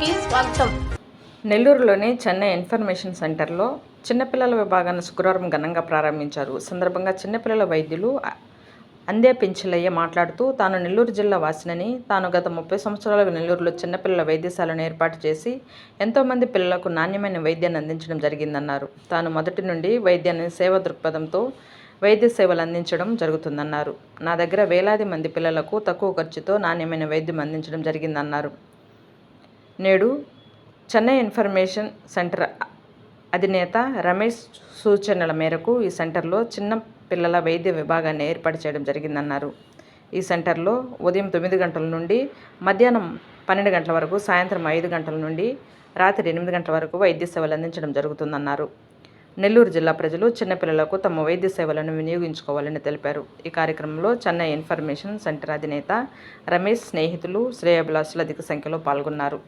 కి స్వాగతం. నెల్లూరులోని చెన్నై ఇన్ఫర్మేషన్ సెంటర్లో చిన్నపిల్లల విభాగాన్ని శుక్రవారం ఘనంగా ప్రారంభించారు. సందర్భంగా చిన్నపిల్లల వైద్యులు అందే పెంచిలయ్య మాట్లాడుతూ తాను నెల్లూరు జిల్లా వాసినని తాను గత ముప్పై సంవత్సరాలుగా నెల్లూరులో చిన్నపిల్లల వైద్యశాలను ఏర్పాటు చేసి ఎంతోమంది పిల్లలకు నాణ్యమైన వైద్యాన్ని అందించడం జరిగిందన్నారు. తాను మొదటి నుండి వైద్యాన్ని సేవ దృక్పథంతో వైద్య సేవలు అందించడం జరుగుతుందన్నారు. నా దగ్గర వేలాది మంది పిల్లలకు తక్కువ ఖర్చుతో నాణ్యమైన వైద్యం అందించడం జరిగిందన్నారు. నేడు చెన్నై ఇన్ఫర్మేషన్ సెంటర్ అధినేత రమేష్ సూచనల మేరకు ఈ సెంటర్లో చిన్న పిల్లల వైద్య విభాగాన్ని ఏర్పాటు చేయడం జరిగిందన్నారు. ఈ సెంటర్లో ఉదయం తొమ్మిది గంటల నుండి మధ్యాహ్నం పన్నెండు గంటల వరకు సాయంత్రం ఐదు గంటల నుండి రాత్రి ఎనిమిది గంటల వరకు వైద్య సేవలు అందించడం జరుగుతుందన్నారు. నెల్లూరు జిల్లా ప్రజలు చిన్నపిల్లలకు తమ వైద్య సేవలను వినియోగించుకోవాలని తెలిపారు. ఈ కార్యక్రమంలో చెన్నై ఇన్ఫర్మేషన్ సెంటర్ అధినేత రమేష్ స్నేహితులు శ్రేయబిలాసులు అధిక సంఖ్యలో పాల్గొన్నారు.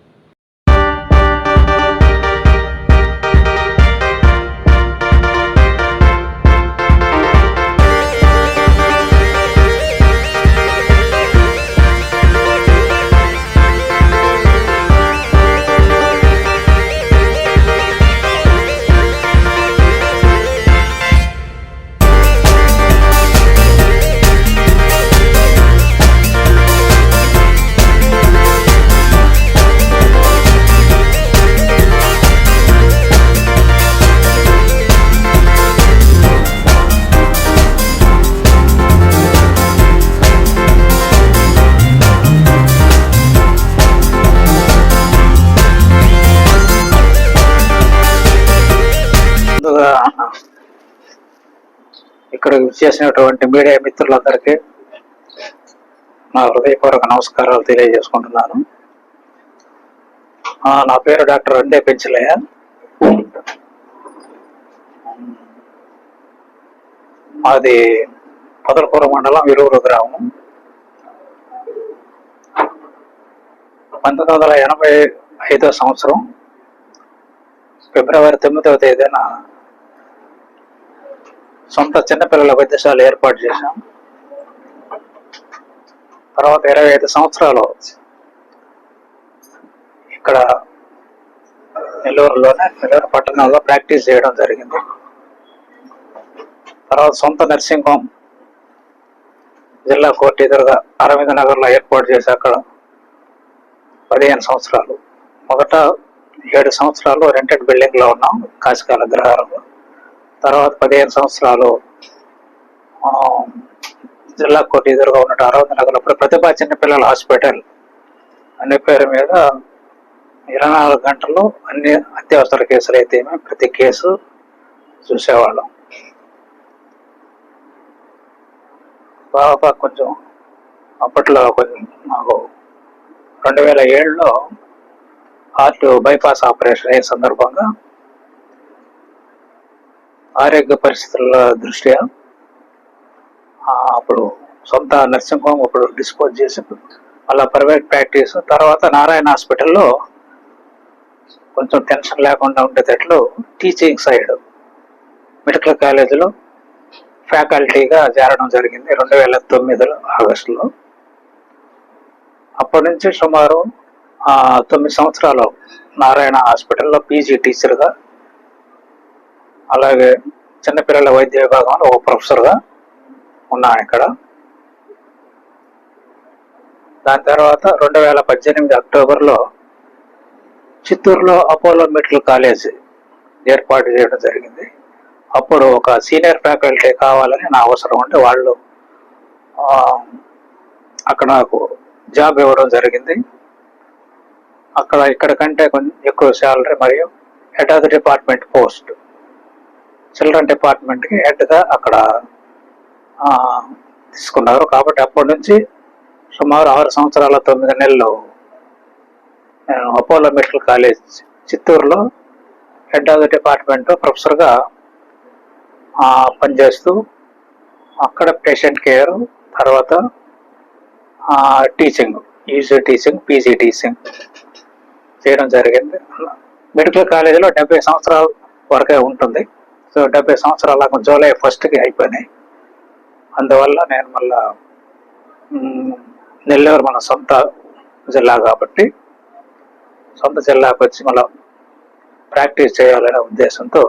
ఇక్కడ చేసినటువంటి మీడియా మిత్రులందరికీ నా హృదయపూర్వక నమస్కారాలు తెలియజేసుకుంటున్నాను. నా పేరు డాక్టర్ అందే పెంచలయ్య మాది పొదలకూర మండలం విరూరు గ్రామం. పంతొమ్మిది వందల ఎనభై ఐదో సంవత్సరం ఫిబ్రవరి తొమ్మిదవ తేదీన సొంత చిన్నపిల్లల వైద్యశాల ఏర్పాటు చేశాం. తర్వాత ఇరవై ఐదు సంవత్సరాలు ఇక్కడ నెల్లూరులోనే నెల్లూరు పట్టణంలో ప్రాక్టీస్ చేయడం జరిగింది. తర్వాత సొంత నర్సింగ్ హోమ్ జిల్లా కోర్టు ఎదురుగా అరవింద్ నగర్లో ఏర్పాటు చేసి అక్కడ. పదిహేను సంవత్సరాలు. మొదట ఏడు సంవత్సరాలు రెంటెడ్ బిల్డింగ్లో ఉన్నాం కాశీకాల అగ్రహారంలో తర్వాత పదిహేను సంవత్సరాలు జిల్లా కోర్టు ఎదురుగా ఉన్నట్టు అరవింద నగర్లో అప్పుడు ప్రతిభా చిన్నపిల్లల హాస్పిటల్ అనే పేరు మీద ఇరవై నాలుగు గంటలు అన్ని అత్యవసర కేసులు అయితే ప్రతి కేసు చూసేవాళ్ళం. బాగా కొంచెం అప్పట్లో కొంచెం మాకు రెండు వేల ఏడులో హార్ట్ బైపాస్ ఆపరేషన్ అయ్యే సందర్భంగా ఆరోగ్య పరిస్థితుల దృష్ట్యా అప్పుడు సొంత నర్సింగ్ హోమ్ అప్పుడు డిస్పోజ్ చేసి అలా ప్రైవేట్ ప్రాక్టీస్ తర్వాత నారాయణ హాస్పిటల్లో కొంచెం టెన్షన్ లేకుండా ఉండేటట్లు టీచింగ్ సైడ్ మెడికల్ కాలేజీలో ఫ్యాకల్టీగా చేరడం జరిగింది రెండు వేల తొమ్మిదిలో ఆగస్టులో. అప్పటి నుంచి సుమారు తొమ్మిది సంవత్సరాలు నారాయణ హాస్పిటల్లో పీజీ టీచర్గా అలాగే చిన్నపిల్లల వైద్య విభాగంలో ఒక ప్రొఫెసర్గా ఉన్నాను ఇక్కడ. దాని తర్వాత రెండు వేల పద్దెనిమిది అక్టోబర్లో చిత్తూరులో అపోలో మెడికల్ కాలేజ్ ఏర్పాటు చేయడం జరిగింది. అప్పుడు ఒక సీనియర్ ఫ్యాకల్టీ కావాలని నా అవసరం ఉంటే వాళ్ళు అక్కడ నాకు జాబ్ ఇవ్వడం జరిగింది. అక్కడ ఇక్కడ కంటే కొంచెం ఎక్కువ శాలరీ మరియు head of the department post children డిపార్ట్మెంట్కి హెడ్గా అక్కడ తీసుకున్నారు. కాబట్టి అప్పటి నుంచి సుమారు ఆరు సంవత్సరాల తొమ్మిది నెలలు నేను అపోలో మెడికల్ కాలేజ్ చిత్తూరులో హెడ్ ఆఫ్ ద డిపార్ట్మెంట్ ప్రొఫెసర్గా పనిచేస్తూ అక్కడ పేషెంట్ కేర్ తర్వాత teaching UG teaching PG teaching చేయడం జరిగింది. మెడికల్ కాలేజీలో డెబ్బై సంవత్సరాల వరకే ఉంటుంది. సో డెబ్బై సంవత్సరాల జూలై ఫస్ట్కి అయిపోయినాయి. అందువల్ల నేను మళ్ళా నెల్లూరు మన సొంత జిల్లా కాబట్టి సొంత జిల్లాకు వచ్చి మళ్ళీ ప్రాక్టీస్ చేయాలనే ఉద్దేశంతో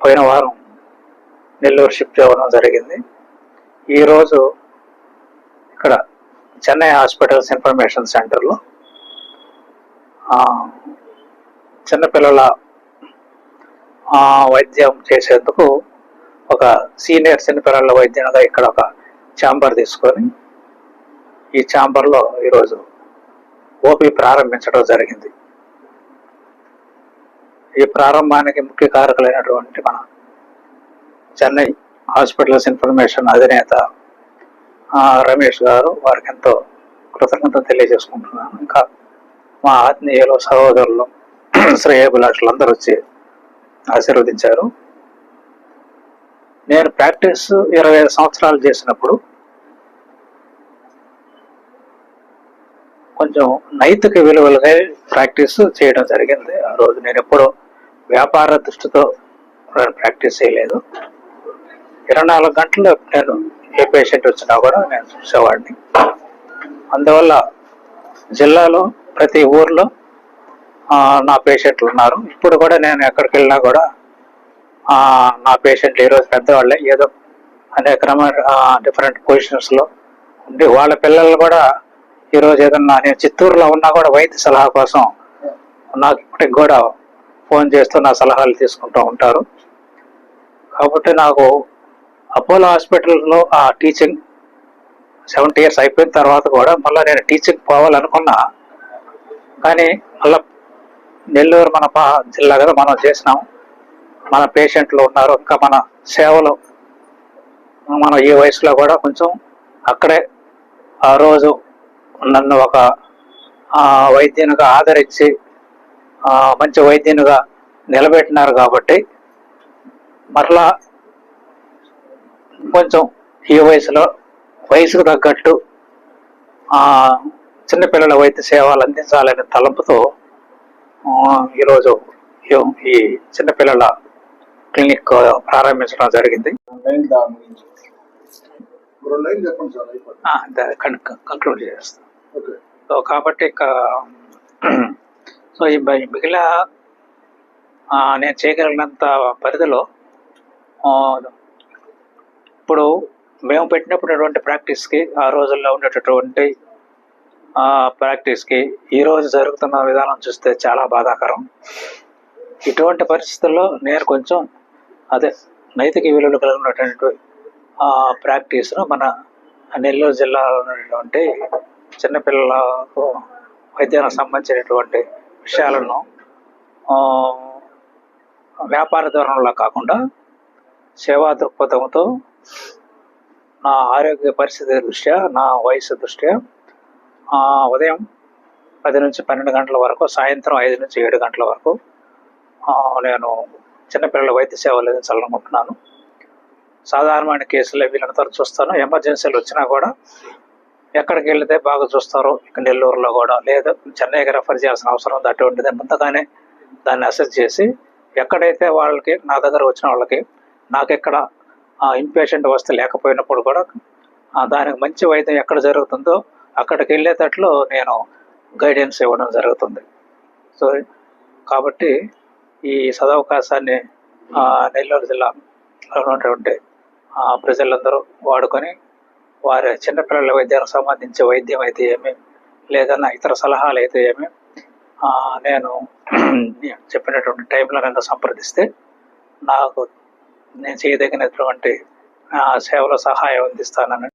పోయిన వారం నెల్లూరు షిఫ్ట్ అవ్వడం జరిగింది. ఈరోజు ఇక్కడ చెన్నై హాస్పిటల్స్ ఇన్ఫర్మేషన్ సెంటర్లో చిన్నపిల్లల వైద్యం చేసేందుకు ఒక సీనియర్ చిన్నపిల్లల వైద్యునిగా ఇక్కడ ఒక ఛాంబర్ తీసుకొని ఈ ఛాంబర్లో ఈరోజు ఓపీ ప్రారంభించడం జరిగింది. ఈ ప్రారంభానికి ముఖ్య కారకులైనటువంటి మన చెన్నై హాస్పిటల్స్ ఇన్ఫర్మేషన్ అధినేత రమేష్ గారు వారికి ఎంతో కృతజ్ఞత తెలియజేసుకుంటున్నాను. ఇంకా మా ఆత్మీయులు సహోదరులు శ్రేయభిలాషులు అందరూ వచ్చి ఆశీర్వదించారు. నేను ప్రాక్టీస్ ఇరవై ఐదు సంవత్సరాలు చేసినప్పుడు కొంచెం నైతిక విలువలుగా ప్రాక్టీస్ చేయడం జరిగింది. ఆ రోజు నేను ఎప్పుడూ వ్యాపార దృష్టితో నేను ప్రాక్టీస్ చేయలేదు. ఇరవై నాలుగు గంటలు నేను ఏ పేషెంట్ వచ్చినా కూడా నేను చూసేవాడిని. అందువల్ల జిల్లాలో ప్రతి ఊర్లో నా పేషెంట్లు ఉన్నారు. ఇప్పుడు కూడా నేను ఎక్కడికి వెళ్ళినా కూడా నా పేషెంట్లు ఈరోజు పెద్దవాళ్ళే. ఏదో అనేక డిఫరెంట్ పొజిషన్స్లో ఉండి వాళ్ళ పిల్లలు కూడా ఈరోజు ఏదన్నా నేను చిత్తూరులో ఉన్నా కూడా వైద్య సలహా కోసం నాకు ఇప్పటికి కూడా ఫోన్ చేస్తూ నా సలహాలు తీసుకుంటూ ఉంటారు. కాబట్టి నాకు అపోలో హాస్పిటల్లో ఆ టీచింగ్ సెవెంటీ ఇయర్స్ అయిపోయిన తర్వాత కూడా మళ్ళీ నేను టీచింగ్ పోవాలనుకున్నా. కానీ మళ్ళీ నెల్లూరు మన జిల్లా కదా మనం చేసినాం మన పేషెంట్లు ఉన్నారు ఇంకా మన సేవలు మనం ఈ వయసులో కూడా కొంచెం అక్కడే ఆ రోజు నన్ను ఒక వైద్యునిగా ఆదరించి మంచి వైద్యునిగా నిలబెట్టినారు కాబట్టి మరలా కొంచెం ఈ వయసులో వయసుకు తగ్గట్టు చిన్నపిల్లల వైద్య సేవలు అందించాలనే తలంపుతో ఈరోజు ఈ- చిన్నపిల్లల క్లినిక్ ప్రారంభించడం జరిగింది. కంక్లూడ్ చేస్తాం ఓకే. సో కాబట్టి ఇక సో ఈ మిగిలిన నేను చేయగలిగినంత పరిధిలో ఇప్పుడు మేము పెట్టినప్పుడు ప్రాక్టీస్కి ఆ రోజుల్లో ఉండేటటువంటి ప్రాక్టీస్కి ఈరోజు జరుగుతున్న విధానం చూస్తే చాలా బాధాకరం. ఇటువంటి పరిస్థితుల్లో నేను కొంచెం అదే నైతిక విలువలు కలిగినటువంటి ప్రాక్టీస్ను మన నెల్లూరు జిల్లాలో ఉన్నటువంటి చిన్నపిల్లలకు వైద్యానికి సంబంధించినటువంటి విషయాలను వ్యాపార ధోరణిలో కాకుండా సేవా దృక్పథంతో నా ఆరోగ్య పరిస్థితి దృష్ట్యా నా వయసు దృష్ట్యా ఉదయం పది నుంచి పన్నెండు గంటల వరకు సాయంత్రం ఐదు నుంచి ఏడు గంటల వరకు నేను చిన్నపిల్లల వైద్య సేవలు అందించాలనుకుంటున్నాను. సాధారణమైన కేసులు వీళ్ళంతా చూస్తాను. ఎమర్జెన్సీలు వచ్చినా కూడా ఎక్కడికి వెళితే బాగా చూస్తారు. ఇక్కడ నెల్లూరులో కూడా. లేదా చెన్నైకి రెఫర్ చేయాల్సిన అవసరం ఉంది. అటువంటిది. ముందుగానే దాన్ని అసెస్ చేసి ఎక్కడైతే వాళ్ళకి నా దగ్గర వచ్చిన వాళ్ళకి నాకు ఎక్కడ ఇంపేషెంట్ వస్తే లేకపోయినప్పుడు కూడా దానికి మంచి వైద్యం ఎక్కడ జరుగుతుందో అక్కడికి వెళ్ళేటట్లు నేను గైడెన్స్ ఇవ్వడం జరుగుతుంది. సో కాబట్టి ఈ సదవకాశాన్ని నెల్లూరు జిల్లాలో ఉన్నటువంటి ప్రజలందరూ వాడుకొని వారి చిన్నపిల్లల వైద్యానికి సంబంధించి వైద్యం అయితే ఏమి లేదన్నా ఇతర సలహాలు అయితే ఏమి నేను చెప్పినటువంటి టైంలో నన్ను సంప్రదిస్తే నాకు నేను చేయదగినటువంటి సేవల సహాయం అందిస్తానని